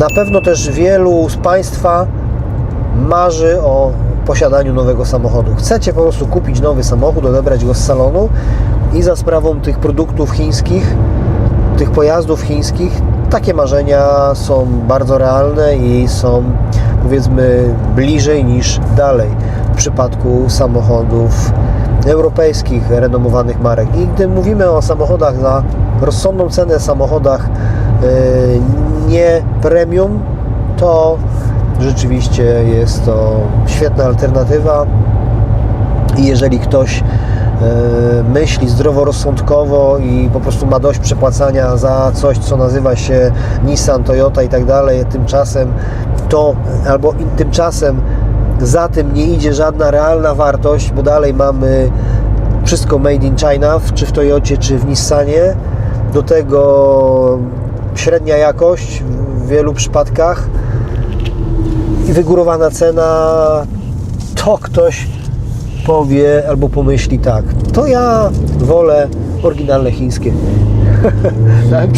Na pewno też wielu z Państwa marzy o posiadaniu nowego samochodu. Chcecie po prostu kupić nowy samochód, odebrać go z salonu i za sprawą tych produktów chińskich, tych pojazdów chińskich, takie marzenia są bardzo realne i są powiedzmy bliżej niż dalej w przypadku samochodów europejskich, renomowanych marek. I gdy mówimy o samochodach za rozsądną cenę, samochodach yy, nie premium, to rzeczywiście jest to świetna alternatywa. I jeżeli ktoś e, myśli zdroworozsądkowo i po prostu ma dość przepłacania za coś, co nazywa się Nissan, Toyota i tak dalej, tymczasem to albo tymczasem za tym nie idzie żadna realna wartość, bo dalej mamy wszystko made in China, czy w Toyocie, czy w Nissanie. Do tego średnia jakość w wielu przypadkach i wygórowana cena, to ktoś powie albo pomyśli tak, to ja wolę oryginalne chińskie. Przynajmniej